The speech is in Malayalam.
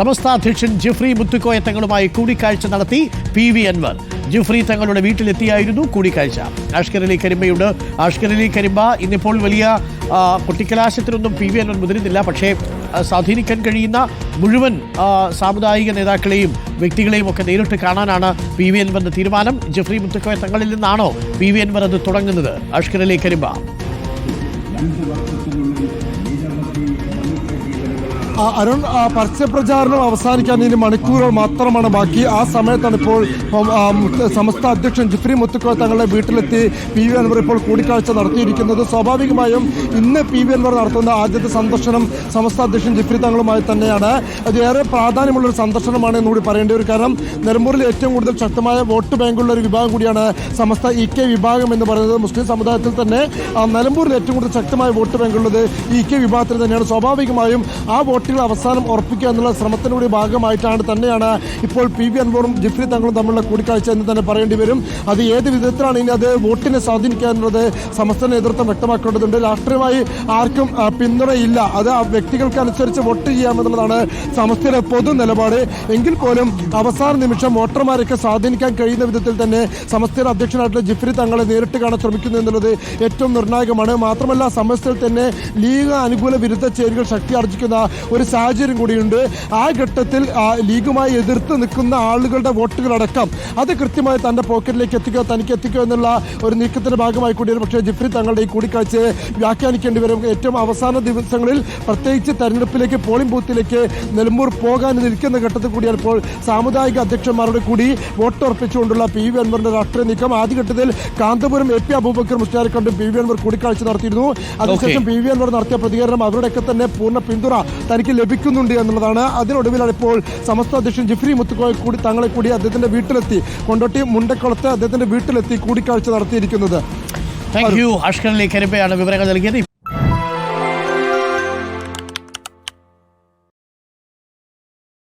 സമസ്ത അധ്യക്ഷൻ ജിഫ്രി മുത്തുക്കോയ തങ്ങളുമായി കൂടിക്കാഴ്ച നടത്തി പി വി അൻവർ. ജിഫ്രി തങ്ങളുടെ വീട്ടിലെത്തിയായിരുന്നു കൂടിക്കാഴ്ച. ആഷ്കർ അലി കരിമ്പയുണ്ട്. ആഷ്കർ അലി കരിമ്പ ഇന്നിപ്പോൾ വലിയ കുട്ടിക്കലാശത്തിനൊന്നും പി വി അൻവർ മുതിരുന്നില്ല. പക്ഷേ സ്വാധീനിക്കാൻ കഴിയുന്ന മുഴുവൻ സാമുദായിക നേതാക്കളെയും വ്യക്തികളെയും ഒക്കെ നേരിട്ട് കാണാനാണ് പി വി അൻവറിന്റെ തീരുമാനം. ജിഫ്രി മുത്തുക്കോയ തങ്ങളിൽ നിന്നാണോ പി വി അൻവർ അത് തുടങ്ങുന്നത്? അഷ്കർ അലി കരിമ്പ അരുൺ പരസ്യപ്രചാരണം അവസാനിക്കാൻ ഇനി മണിക്കൂറുകൾ മാത്രമാണ് ബാക്കി. ആ സമയത്താണ് ഇപ്പോൾ സമസ്ത അധ്യക്ഷൻ ജിഫ്രി മുത്തുക്കോ തങ്ങളുടെ വീട്ടിലെത്തി പി വി അൻവർ ഇപ്പോൾ കൂടിക്കാഴ്ച നടത്തിയിരിക്കുന്നത്. സ്വാഭാവികമായും ഇന്ന് പി വി അൻവർ നടത്തുന്ന ആദ്യത്തെ സന്ദർശനം സമസ്ത അധ്യക്ഷൻ ജിഫ്രി തങ്ങളുമായി തന്നെയാണ്. അത് ഏറെ പ്രാധാന്യമുള്ളൊരു സന്ദർശനമാണ് എന്നുകൂടി പറയേണ്ടി വരും. കാരണം നിലമ്പൂരിൽ ഏറ്റവും കൂടുതൽ ശക്തമായ വോട്ട് ബാങ്കുള്ള ഒരു വിഭാഗം കൂടിയാണ് സമസ്ത ഇ കെ വിഭാഗം എന്ന് പറയുന്നത്. മുസ്ലിം സമുദായത്തിൽ തന്നെ നിലമ്പൂരിൽ ഏറ്റവും കൂടുതൽ ശക്തമായ വോട്ട് ബാങ്കുള്ളത് ഇ കെ വിഭാഗത്തിൽ തന്നെയാണ്. സ്വാഭാവികമായും ആ വോട്ടുകൾ അവസാനം ഉറപ്പിക്കുക എന്നുള്ള ശ്രമത്തിലൂടെ ഭാഗമായിട്ടാണ് തന്നെയാണ് ഇപ്പോൾ പി വി അൻവറും ജിഫ്രി തങ്ങളും തമ്മിലുള്ള കൂടിക്കാഴ്ച എന്ന് തന്നെ പറയേണ്ടി വരും. അത് ഏത് വിധത്തിലാണ് ഇനി അത് വോട്ടിനെ സ്വാധീനിക്കുക എന്നുള്ളത് സമസ്ത നേതൃത്വം വ്യക്തമാക്കേണ്ടതുണ്ട്. രാഷ്ട്രീയമായി ആർക്കും പിന്തുണയില്ല. അത് ആ വ്യക്തികൾക്ക് അനുസരിച്ച് വോട്ട് ചെയ്യാമെന്നുള്ളതാണ് സമസ്തയുടെ പൊതു നിലപാട്. എങ്കിൽ പോലും അവസാന നിമിഷം വോട്ടർമാരൊക്കെ സ്വാധീനിക്കാൻ കഴിയുന്ന വിധത്തിൽ തന്നെ സമസ്തയുടെ അധ്യക്ഷനായിട്ടുള്ള ജിഫ്രി തങ്ങളെ നേരിട്ട് കാണാൻ ശ്രമിക്കുന്നു എന്നുള്ളത് ഏറ്റവും നിർണായകമാണ്. മാത്രമല്ല സമസ്തയിൽ തന്നെ ലീഗ് അനുകൂല വിരുദ്ധ ചേരികൾ ശക്തി ആർജിക്കുന്ന ഒരു സാഹചര്യം കൂടിയുണ്ട്. ആ ഘട്ടത്തിൽ ലീഗുമായി എതിർത്ത് നിൽക്കുന്ന ആളുകളുടെ വോട്ടുകളടക്കം അത് കൃത്യമായി തന്റെ പോക്കറ്റിലേക്ക് എത്തിക്കുക തനിക്ക് എത്തിക്കുക എന്നുള്ള ഒരു നീക്കത്തിന്റെ ഭാഗമായി കൂടിയാണ്. പക്ഷേ ജിഫ്രി തങ്ങളുടെ ഈ കൂടിക്കാഴ്ചയെ വ്യാഖ്യാനിക്കേണ്ടി വരും. ഏറ്റവും അവസാന ദിവസങ്ങളിൽ പ്രത്യേകിച്ച് തെരഞ്ഞെടുപ്പിലേക്ക് പോളിംഗ് ബൂത്തിലേക്ക് നിലമ്പൂർ പോകാൻ നിൽക്കുന്ന ഘട്ടത്തിൽ കൂടിയാണ് ഇപ്പോൾ സാമുദായിക അധ്യക്ഷന്മാരോട് കൂടി വോട്ട് ഉറപ്പിച്ചുകൊണ്ടുള്ള പി വി അൻവറിന്റെ രാഷ്ട്രീയ നീക്കം. ആദ്യഘട്ടത്തിൽ കാന്തപുരം എ പി അബൂബക്കർ മുസ്റ്റാരെ കണ്ടും പി വി അൻവർ കൂടിക്കാഴ്ച നടത്തിയിരുന്നു. അതിനുശേഷം പി വി അൻവർ നടത്തിയ പ്രതികരണം അവരുടെയൊക്കെ തന്നെ പൂർണ പിന്തുണ തനിക്ക് ലഭിക്കുന്നുണ്ട് എന്നുള്ളതാണ് അതിനൊടുവിലാണ് ഇപ്പോൾ സമസ്ത അധ്യക്ഷൻ ജിഫ്രി മുത്തുക്കോയ കൂടി തങ്ങളെ കൂടി അദ്ദേഹത്തിന്റെ വീട്ടിലെത്തി. കൊണ്ടോട്ടി മുണ്ടക്കുളത്ത് അദ്ദേഹത്തിന്റെ വീട്ടിലെത്തി കൂടിക്കാഴ്ച നടത്തിയിരിക്കുന്നത്. താങ്ക് യു കരിമ്പയാണ് വിവരങ്ങൾ നൽകിയത്.